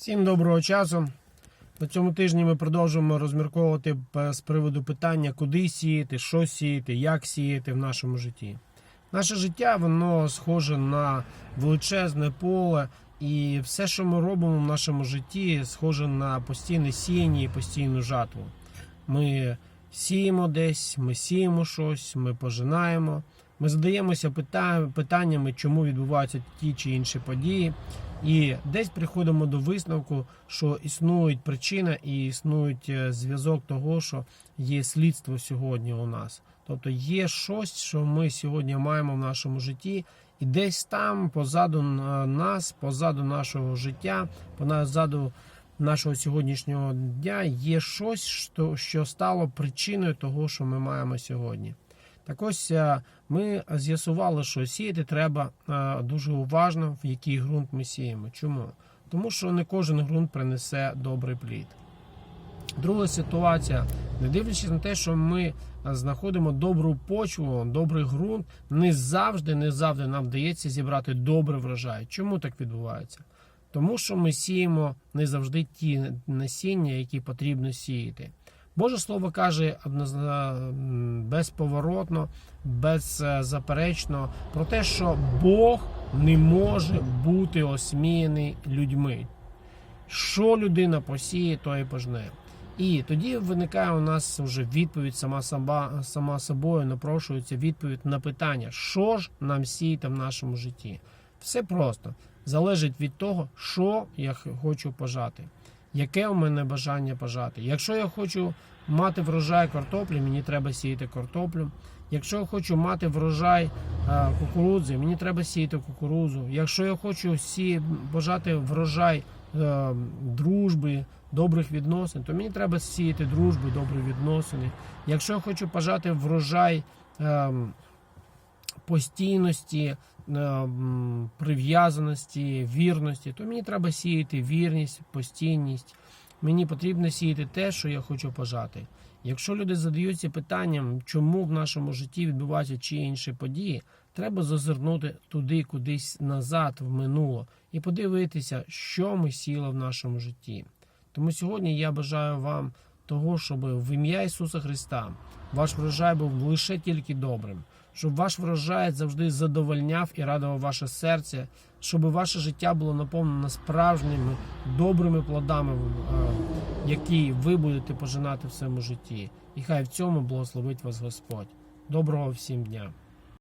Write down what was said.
Всім доброго часу. На цьому тижні ми продовжуємо розмірковувати з приводу питання, куди сіяти, що сіяти, як сіяти в нашому житті. Наше життя воно схоже на величезне поле, і все, що ми робимо в нашому житті, схоже на постійне сіяння і постійну жатву. Ми сіємо десь, ми сіємо щось, ми пожинаємо. Ми задаємося питаннями, чому відбуваються ті чи інші події. І десь приходимо до висновку, що існують причина і існують е, зв'язок того, що є слідство сьогодні у нас. Тобто є щось, що ми сьогодні маємо в нашому житті, і десь там, позаду е, нас, позаду нашого життя, позаду нашого сьогоднішнього дня, є щось, що, що стало причиною того, що ми маємо сьогодні. Так ось е, ми з'ясували, що сіяти треба е, дуже уважно, в який ґрунт ми сіємо. Чому? Тому що не кожен ґрунт принесе добрий плід. Друга ситуація, не дивлячись на те, що ми е, знаходимо добру почву, добрий ґрунт, не завжди, не завжди нам вдається зібрати добрий врожай. Чому так відбувається? Тому що ми сіємо не завжди ті насіння, які потрібно сіяти. Боже Слово каже однозна- безповоротно, беззаперечно про те, що Бог не може бути осміяний людьми. Що людина посіє, то і пожне. І тоді виникає у нас вже відповідь сама, сама, сама собою, напрошується відповідь на питання, що ж нам сіяти в нашому житті. Все просто залежить від того, що я хочу пожати, яке у мене бажання пожати. Якщо я хочу мати врожай картоплі, мені треба сіяти картоплю. Якщо я хочу мати врожай е, кукурудзи, мені треба сіяти кукурудзу. Якщо я хочу сі... бажати врожай е, дружби, добрих відносин, то мені треба сіяти дружбу, добрі відносини. Якщо я хочу пожати врожай е, постійності, е, прив'язаності, вірності, то мені треба сіяти вірність, постійність. Мені потрібно сіяти те, що я хочу пожати. Якщо люди задаються питанням, чому в нашому житті відбуваються чи інші події, треба зазирнути туди, кудись назад, в минуло, і подивитися, що ми сіли в нашому житті. Тому сьогодні я бажаю вам того, щоб в ім'я Ісуса Христа ваш врожай був лише тільки добрим, щоб ваш врожай завжди задовольняв і радував ваше серце, щоб ваше життя було наповнено справжніми добрими плодами, е, які ви будете пожинати в своєму житті. І хай в цьому благословить вас Господь. Доброго всім дня!